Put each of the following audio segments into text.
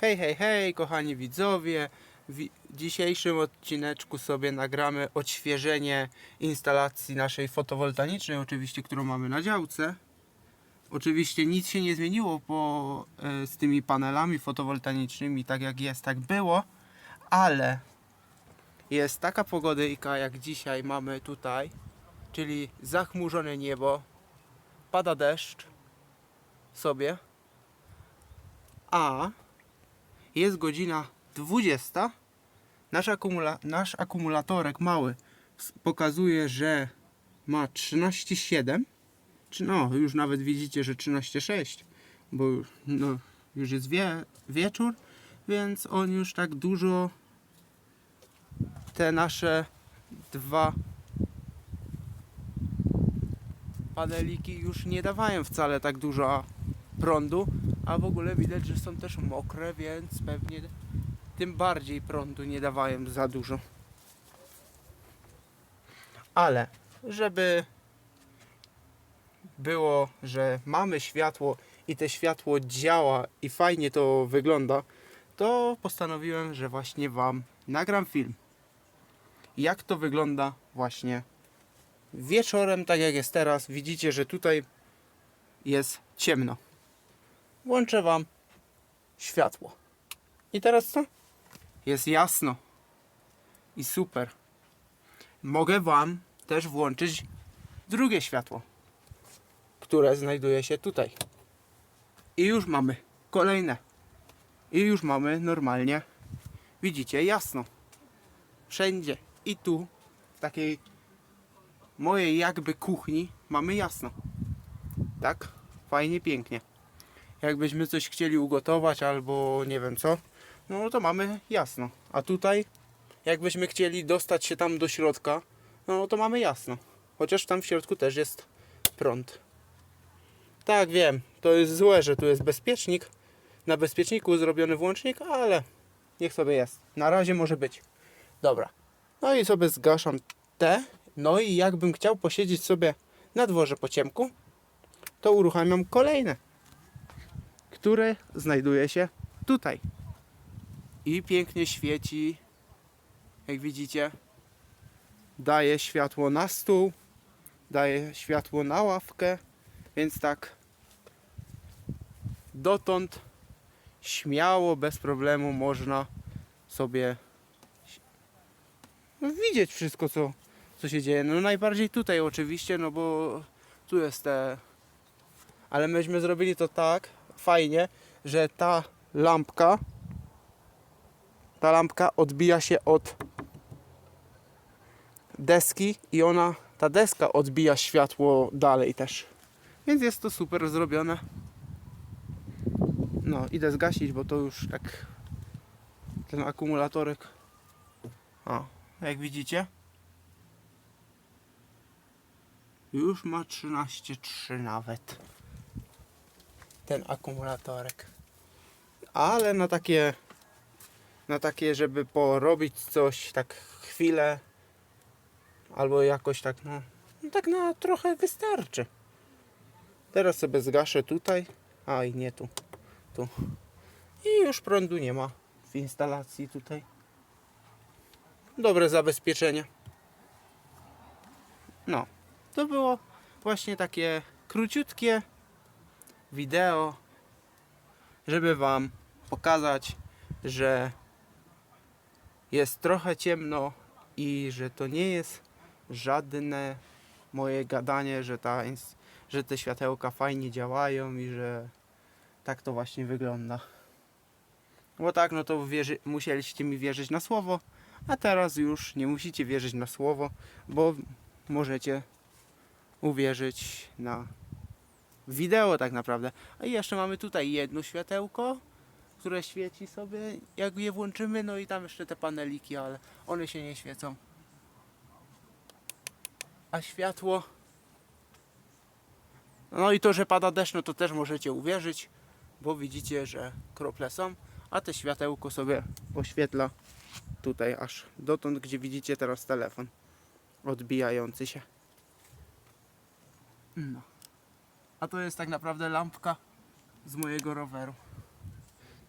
Hej, hej, hej, kochani widzowie. W dzisiejszym odcineczku sobie nagramy odświeżenie instalacji naszej fotowoltaicznej, oczywiście, którą mamy na działce. Oczywiście nic się nie zmieniło po, e, z tymi panelami fotowoltaicznymi, tak jak jest, tak było, ale jest taka pogodyjka, jak dzisiaj mamy tutaj, czyli zachmurzone niebo, pada deszcz sobie, a jest godzina 20. Nasz, akumula nasz akumulatorek mały pokazuje, że ma 13,7. Czy no, już nawet widzicie, że 13,6, bo no, już jest wie wieczór, więc on już tak dużo te nasze dwa paneliki już nie dawają wcale tak dużo prądu, a w ogóle widać, że są też mokre, więc pewnie tym bardziej prądu nie dawają za dużo. Ale żeby było, że mamy światło i to światło działa i fajnie to wygląda, to postanowiłem, że właśnie Wam nagram film. Jak to wygląda właśnie wieczorem, tak jak jest teraz. Widzicie, że tutaj jest ciemno. Włączę Wam światło. I teraz co? Jest jasno. I super. Mogę Wam też włączyć drugie światło, które znajduje się tutaj. I już mamy kolejne. I już mamy normalnie, widzicie, jasno. Wszędzie. I tu, w takiej mojej jakby kuchni, mamy jasno. Tak? Fajnie, pięknie jakbyśmy coś chcieli ugotować albo nie wiem co, no to mamy jasno. A tutaj, jakbyśmy chcieli dostać się tam do środka, no to mamy jasno. Chociaż tam w środku też jest prąd. Tak, wiem, to jest złe, że tu jest bezpiecznik. Na bezpieczniku zrobiony włącznik, ale niech sobie jest. Na razie może być. Dobra. No i sobie zgaszam te. No i jakbym chciał posiedzieć sobie na dworze po ciemku, to uruchamiam kolejne które znajduje się tutaj. I pięknie świeci, jak widzicie. Daje światło na stół, daje światło na ławkę, więc tak dotąd śmiało, bez problemu można sobie widzieć wszystko, co, co się dzieje. No najbardziej tutaj oczywiście, no bo tu jest te... Ale myśmy zrobili to tak, fajnie, że ta lampka ta lampka odbija się od deski i ona, ta deska odbija światło dalej też. Więc jest to super zrobione. No, idę zgasić, bo to już tak ten akumulatorek. O, jak widzicie. Już ma 13,3 nawet ten akumulatorek. Ale na takie, na takie, żeby porobić coś tak chwilę, albo jakoś tak, no, no tak na trochę wystarczy. Teraz sobie zgaszę tutaj, a i nie tu, tu. I już prądu nie ma w instalacji tutaj. Dobre zabezpieczenie. No, to było właśnie takie króciutkie wideo, żeby Wam pokazać, że jest trochę ciemno i że to nie jest żadne moje gadanie, że, ta, że te światełka fajnie działają i że tak to właśnie wygląda. Bo tak, no to wierzy, musieliście mi wierzyć na słowo, a teraz już nie musicie wierzyć na słowo, bo możecie uwierzyć na wideo tak naprawdę. A jeszcze mamy tutaj jedno światełko, które świeci sobie, jak je włączymy, no i tam jeszcze te paneliki, ale one się nie świecą. A światło... No i to, że pada deszcz, no to też możecie uwierzyć, bo widzicie, że krople są, a te światełko sobie oświetla tutaj aż dotąd, gdzie widzicie teraz telefon odbijający się. No. A to jest tak naprawdę lampka z mojego roweru.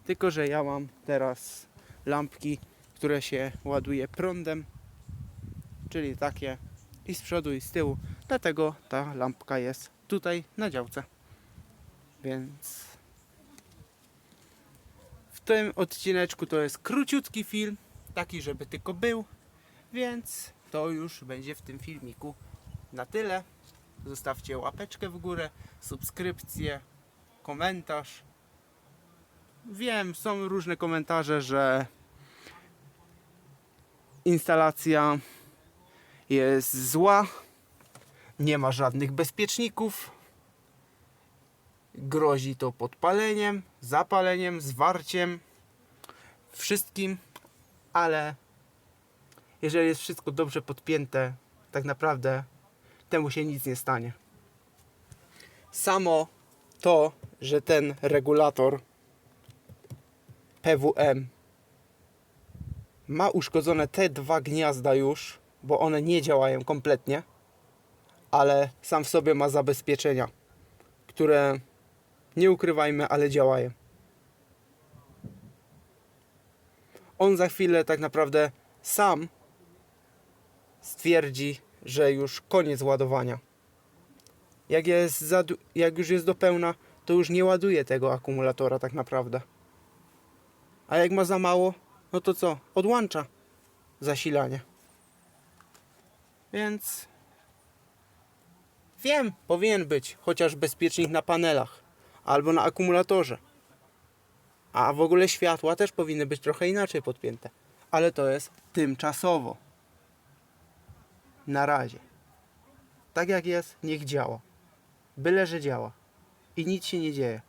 Tylko, że ja mam teraz lampki, które się ładuje prądem, czyli takie i z przodu i z tyłu. Dlatego ta lampka jest tutaj na działce. Więc w tym odcineczku to jest króciutki film, taki żeby tylko był, więc to już będzie w tym filmiku na tyle. Zostawcie łapeczkę w górę, subskrypcję, komentarz. Wiem, są różne komentarze, że instalacja jest zła, nie ma żadnych bezpieczników, grozi to podpaleniem, zapaleniem, zwarciem, wszystkim, ale jeżeli jest wszystko dobrze podpięte, tak naprawdę temu się nic nie stanie. Samo to, że ten regulator PWM ma uszkodzone te dwa gniazda już, bo one nie działają kompletnie, ale sam w sobie ma zabezpieczenia, które nie ukrywajmy, ale działają. On za chwilę tak naprawdę sam stwierdzi, że już koniec ładowania. Jak, jest jak już jest do pełna, to już nie ładuje tego akumulatora tak naprawdę. A jak ma za mało, no to co? Odłącza zasilanie. Więc wiem, powinien być chociaż bezpiecznik na panelach albo na akumulatorze. A w ogóle światła też powinny być trochę inaczej podpięte. Ale to jest tymczasowo. Na razie. Tak jak jest, niech działa. Byle, że działa. I nic się nie dzieje.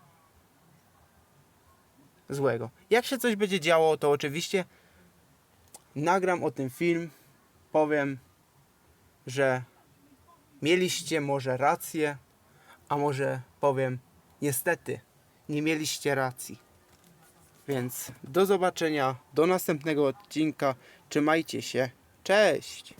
Złego. Jak się coś będzie działo, to oczywiście nagram o tym film. Powiem, że mieliście może rację, a może powiem, niestety, nie mieliście racji. Więc do zobaczenia, do następnego odcinka. Trzymajcie się. Cześć!